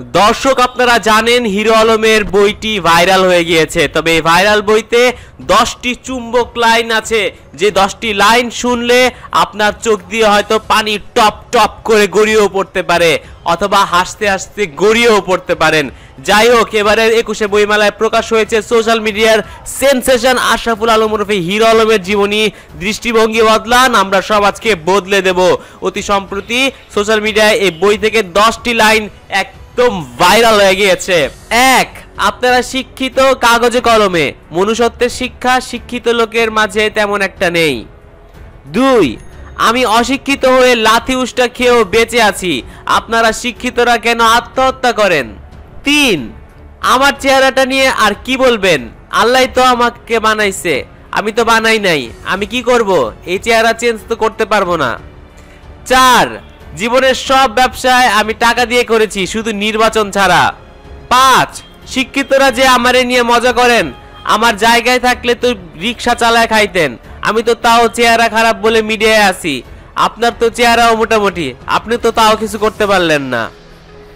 দর্শক, আপনারা জানেন হিরো আলমের বইটি ভাইরাল হয়ে গিয়েছে। তবে এই ভাইরাল বইতে দশটি চুম্বক লাইন আছে। যে দশটি লাইন শুনলে আপনার চোখ দিয়ে হয়তো পানি টপ টপ করে গড়িয়েও পড়তে পারে অথবা হাসতে হাসতে গড়িয়েও পড়তে পারেন। যাই হোক এবারের একুশে বইমেলায় প্রকাশ হয়েছে সোশ্যাল মিডিয়ার সেনসেশন। আশরাফুল আলম ওরফে হিরো আলমের জীবনী দৃষ্টিভঙ্গি বদলান। আমরা সব আজকে বদলে দেব। অতি সম্প্রতি সোশ্যাল মিডিয়ায় এই বই থেকে দশটি লাইন একদম ভাইরাল হয়ে গিয়েছে। এক, আপনারা শিক্ষিত কাগজে কলমে। মনুষ্যত্বের শিক্ষা শিক্ষিত লোকের মাঝে তেমন একটা নেই। দুই, আমি অশিক্ষিত হয়ে লাথি উষ্টা খেয়েও বেঁচে আছি। আপনারা শিক্ষিতরা কেন আত্মহত্যা করেন? তিন, আমার চেহারাটা নিয়ে আর কি বলবেন? আল্লাহ তো আমাকে বানাইছে। আমি তো বানাই নাই। আমি কি করব? এই চেহারা চেঞ্জ তো করতে পারব না। চার জীবনের সব ব্যবসায় আমি টাকা দিয়ে করেছি, শুধু নির্বাচন ছাড়া। পাঁচ, শিক্ষিতরা যে আমারে নিয়ে মজা করেন, আমার জায়গায় থাকলে তো রিক্সা চালায় খাইতেন। আমি তো তাও চেহারা খারাপ বলে মিডিয়ায় আসি আপনার তো চেহারাও মোটামুটি, আপনি তো তাও কিছু করতে পারলেন না।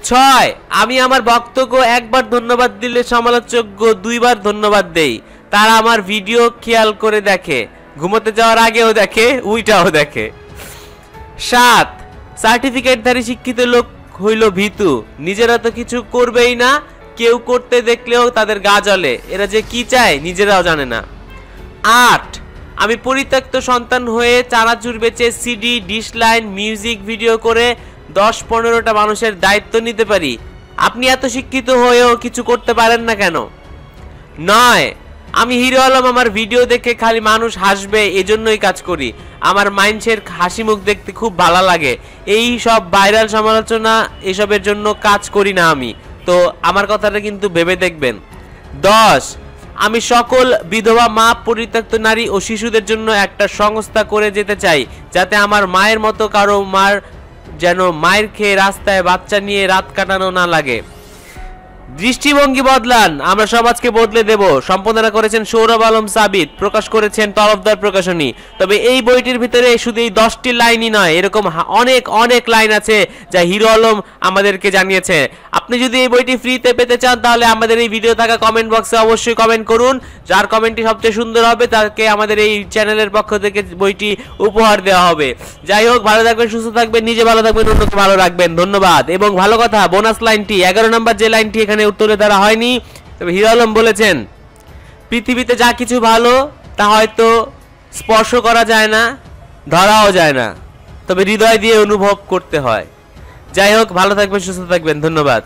ছয়, আমি আমার ভক্তকে একবার ধন্যবাদ দিলে সমালোচককে দুইবার ধন্যবাদ দেই। তারা আমার ভিডিও খেয়াল করে দেখে, ঘুমোতে যাওয়ার আগেও দেখে, উইটাও দেখে। সাত সার্টিফিকেটধারী শিক্ষিত লোক হইল ভীতু। নিজেরা তো কিছু করবেই না, কেউ করতে দেখলেও তাদের গা জ্বলে। এরা যে কি চায়, নিজেরাও জানে না। আট, আমি পরিত্যক্ত সন্তান হয়ে চানাচুর বেচে CD dish line music video করে দশ পনেরোটা মানুষের দায়িত্ব নিতে পারি। আপনি এত শিক্ষিত হয়েও কিছু করতে পারেন না কেন? নয় আমি হিরো আলম, আমার ভিডিও দেখে খালি মানুষ হাসবে, এজন্যই কাজ করি। আমার মাইন্ডসের হাসি মুখ দেখতে খুব ভালো লাগে। এই সব ভাইরাল সমালোচনা, এসবের জন্য কাজ করি না আমি। তো আমার কথাটা কিন্তু ভেবে দেখবেন। দশ, আমি সকল বিধবা, মা, পরিত্যক্ত নারী ও শিশুদের জন্য একটা সংস্থা করে যেতে চাই, যাতে আমার মায়ের মতো কারও মার যেন মায়ের খেয়ে রাস্তায় বাচ্চা নিয়ে রাত কাটানো না লাগে। দৃষ্টিভঙ্গি বদলান। আমরা সব আজকে বদলে দেব। সম্পাদনা করেছেন সৌরভ আলম সাবিত, প্রকাশ করেছেন তরফদার প্রকাশনী। তবে এই বইটির ভিতরে শুধু এই দশটি লাইনই নয়, এরকম অনেক অনেক লাইন আছে যা হিরো আলম আমাদেরকে জানিয়েছে। আপনি যদি এই বইটি ফ্রিতে পেতে চান, তাহলে আমাদের এই ভিডিও থাকা কমেন্ট বক্সে অবশ্যই কমেন্ট করুন। যার কমেন্টটি সবচেয়ে সুন্দর হবে, তাকে আমাদের এই চ্যানেলের পক্ষ থেকে বইটি উপহার দেওয়া হবে। যাই হোক, ভালো থাকবেন, সুস্থ থাকবেন, নিজে ভালো থাকবেন, অন্যকে ভালো রাখবেন। ধন্যবাদ। এবং ভালো কথা বোনাস লাইনটি এগারো নম্বর যে লাইনটি এখানে উত্তরে দ্বারা হয়নি, তবে হিরো আলম বলেছেন, পৃথিবীতে যা কিছু ভালো, তা হয়তো স্পর্শ করা যায় না, ধরাও যায় না। তবে হৃদয় দিয়ে অনুভব করতে হয়। যাই হোক, ভালো থাকবেন, সুস্থ থাকবেন, ধন্যবাদ।